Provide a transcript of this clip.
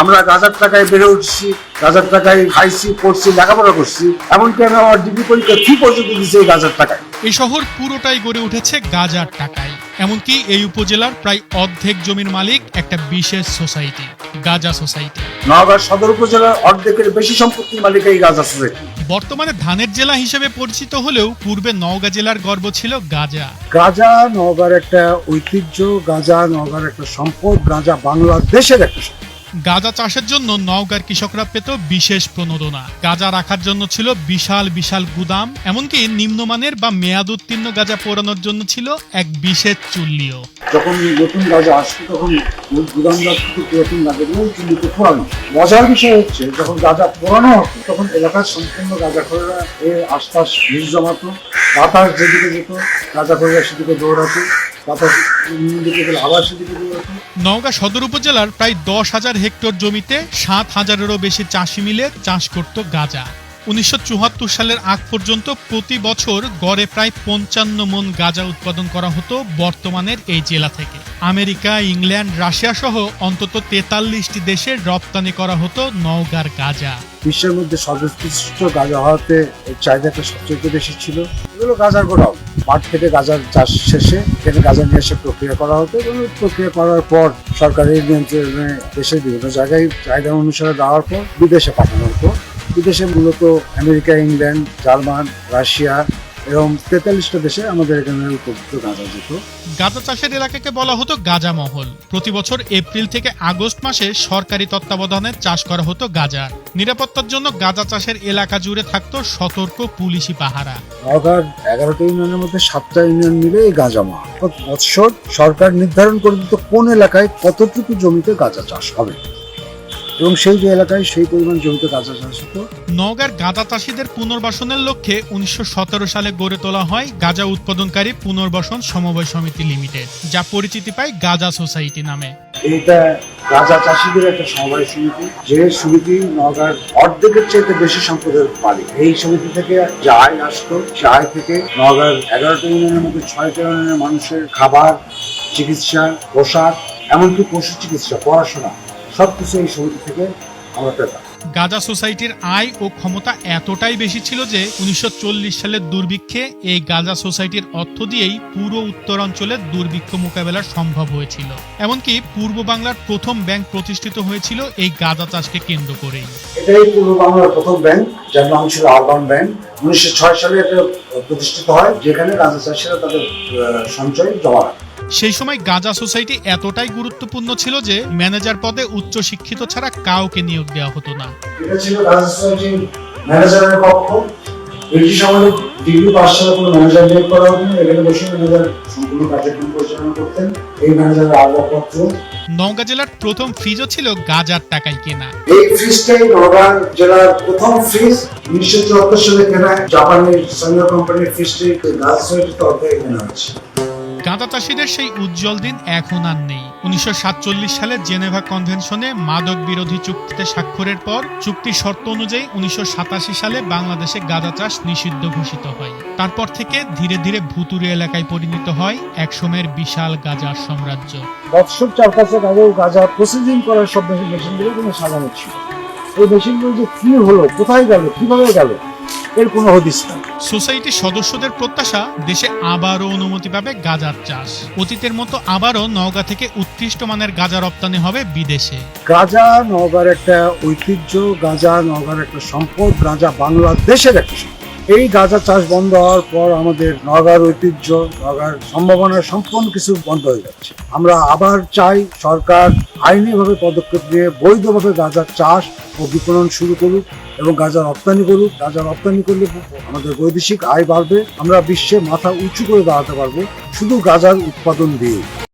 আমরা গাজার টাকায় বেড়ে উঠছি গাজার টাকায় খাইছি পড়ছি লেখাপড়া করছি। এমনকি আমি আমার ডিগ্রি পরীক্ষা ফি পর্যন্ত দিচ্ছি এই গাজার টাকায়। এই শহর পুরোটাই গড়ে উঠেছে গাজার টাকায়। এমনকি এই উপজেলার প্রায় অর্ধেক জমির মালিক একটা বিশেষ সোসাইটি গাজা সোসাইটি। নওগাঁ সদর উপজেলার অর্ধেকের বেশি সম্পত্তির মালিক এই গাজা সোসাইটি। বর্তমানে ধানের জেলা হিসেবে পরিচিত হলেও পূর্বে নওগাঁ জেলার গর্ব ছিল গাজা। গাজা নওগাঁর একটা ঐতিহ্য গাজা নওগাঁর একটা সম্পদ গাজা বাংলাদেশের একটা সম্পদ। গাঁজা চাষের জন্য নওগাঁর কৃষকরা পেত বিশেষ প্রণোদনা। গাঁজা রাখার জন্য ছিল বিশাল বিশাল গুদাম, এমনকি নিম্নমানের বা মেয়াদ উত্তীর্ণ গাঁজা পোড়ানোর জন্য ছিল এক বিশেষ চুল্লিও। যখন নতুন গাজা তখন পোড়ানো। মজার বিষয় হচ্ছে, যখন গাজা পোড়ানো হতো, তখন এলাকার সম্পূর্ণ এর আশপাশ ভিড় জমাতো, বাতাস যেদিকে যেত সেদিকে দৌড়াতো। নওগাঁ সদর উপজেলার প্রায় দশ হাজার হেক্টর জমিতে সাত হাজারেরও বেশি চাষি মিলে চাষ করত গাঁজা। উনিশশো চুয়াত্তর সালের আগ পর্যন্ত প্রতি বছর গড়ে প্রায় পঞ্চান্ন মন গাঁজা উৎপাদন করা হতো বর্তমানের এই জেলা থেকে। আমেরিকা ইংল্যান্ড রাশিয়া সহ অন্তত তেতাল্লিশটি দেশে রপ্তানি করা হতো নওগাঁর গাঁজা। বিশ্বের মধ্যে সর্বোৎকৃষ্ট গাঁজা হওয়াতে চাহিদাটা সবচেয়ে বেশি ছিল। এগুলো গাজার গোড়াও মাঠ থেকে গাজার চাষ শেষে এখানে গাজা নিয়ে এসে প্রক্রিয়া করা হতো এবং প্রক্রিয়া করার পর সরকারের নিয়ন্ত্রণে দেশের বিভিন্ন জায়গায় চাহিদা অনুসারে দেওয়ার পর বিদেশে পাঠানো হতো। বিদেশে মূলত আমেরিকা, ইংল্যান্ড, জার্মান, রাশিয়া এবং তেতাল্লিশটা দেশে আমাদের এখানে উপযুক্ত গাঁজা যেত গাঁজা চাষের এলাকাকে বলা হতো গাঁজা মহল। প্রতি বছর এপ্রিল থেকে আগস্ট মাসে সরকারি তত্ত্বাবধানে চাষ করা হতো গাঁজা। নিরাপত্তার জন্য গাঁজা চাষের এলাকা জুড়ে থাকতো সতর্ক পুলিশি পাহারা। নওগাঁর এগারোটা ইউনিয়নের মধ্যে সাতটা ইউনিয়ন মিলে এই গাঁজা মাঠ বৎসর সরকার নির্ধারণ করে দিত কোন এলাকায় কতটুকু জমিতে গাঁজা চাষ হবে। এবং সেই যে এলাকায় সেই পরিমাণ জমিতে গাঁজা চাষ হতো নওগাঁর গাঁজা চাষিদের পুনর্বাসনের লক্ষ্যে উনিশশো সতেরো সালে গড়ে তোলা হয় গাঁজা উৎপাদনকারী পুনর্বাসন সমবায় সমিতি লিমিটেড যা পরিচিতি পায় গাঁজা সোসাইটি নামে। এইটা গাঁজা চাষিদের একটা সমবায় সমিতি যে সমিতি নওগাঁর অর্ধেকের চাইতে বেশি সম্পদের মালিক। এই সমিতি থেকে যে আয় আসতো সে আয় থেকে নওগাঁর এগারোটা ইউনিয়নের মধ্যে ছয়টা ইউনিয়নের মানুষের খাবার চিকিৎসা পোশাক এমনকি পশু চিকিৎসা পড়াশোনা সবকিছু এই সমিতি থেকে আমরা পেতাম গাঁজা সোসাইটির আয় ও ক্ষমতা এতটাই বেশি ছিল যে উনিশশো সালের দুর্ভিক্ষে এই গাজা সোসাইটির অর্থ দিয়েই পুরো উত্তরাঞ্চলের দুর্ভিক্ষ মোকাবেলা সম্ভব হয়েছিল। এমনকি পূর্ব বাংলার প্রথম ব্যাংক প্রতিষ্ঠিত হয়েছিল এই গাঁজা চাষকে কেন্দ্র করেই। এটাই পূর্ব বাংলার প্রথম ব্যাংক যার নাম ছিল আরবান ব্যাংক। উনিশশো ছয় সালে এটা প্রতিষ্ঠিত হয় যেখানে গাঁজা চাষিরা তাদের সঞ্চয় জমা রাখে। সেই সময় গাঁজা সোসাইটি এতটাই গুরুত্বপূর্ণ ছিল যে ম্যানেজার পদে উচ্চ শিক্ষিত ছাড়া কাউকে নিয়োগ দেওয়া হতো না। এটা ছিল গাঁজা সোসাইটির ম্যানেজারের পক্ষ ব্রিটিশ আমলে ডিগ্রি পাস ছাড়া কোনো ম্যানেজার নিয়োগ করা হতো না। এখানে বসে ম্যানেজার সম্পূর্ণ কার্যক্রম পরিচালনা করতেন। এই ম্যানেজারের আসবাবপত্র। নওগাঁ জেলার প্রথম ফ্রিজও ছিল গাজার টাকায় কেনা। এই ফ্রিজটাই নওগাঁ জেলার প্রথম ফ্রিজ উনিশশো চুয়াত্তর সালে কেনা। জাপানের স্থানীয় কোম্পানির ফ্রিজটি গাছ সোসাইটির তরফ থেকে কেনা হয়েছে। গাঁজা চাষিদের সেই উজ্জ্বল দিন এখন আর নেই। উনিশশো সাতচল্লিশ সালে জেনেভা কনভেনশনে মাদক বিরোধী চুক্তিতে স্বাক্ষরের পর চুক্তির শর্ত অনুযায়ী উনিশশো সাতাশি সালে বাংলাদেশে গাঁজা চাষ নিষিদ্ধ ঘোষিত হয়। তারপর থেকে ধীরে ধীরে ভুতুরে এলাকায় পরিণত হয় একসময়ের বিশাল গাজার সাম্রাজ্য। বৎসর চারপাশে গাজা গাজা প্রসেসিং করার সব কোনো সাজানো ছিল এই মেশিনগুলো যে হলো, কোথায় গেল, কীভাবে গেল এর কোনো হদিস নাই। সোসাইটির সদস্যদের প্রত্যাশা দেশে আবারও অনুমতি পাবে গাজার চাষ। অতীতের মতো আবারও নওগাঁ থেকে উৎকৃষ্ট মানের গাজা রপ্তানি হবে বিদেশে। গাজা নওগাঁর একটা ঐতিহ্য গাজা নওগাঁর একটা সম্পদ গাজা বাংলাদেশের একটা সম্পদ। এই গাজা চাষ বন্ধ হওয়ার পর আমাদের নওগাঁর ঐতিহ্য নওগাঁর সম্ভাবনা সম্পূর্ণ কিছু বন্ধ হয়ে যাচ্ছে। আমরা আবার চাই সরকার আইনিভাবে পদক্ষেপ নিয়ে বৈধভাবে গাজা চাষ ও বিপণন শুরু করুক। এবং গাঁজা রপ্তানি করুক, গাঁজা রপ্তানি করলে আমাদের বৈদেশিক আয় বাড়বে। আমরা বিশ্বে মাথা উঁচু করে দাঁড়াতে পারব শুধু গাঁজার উৎপাদন দিয়ে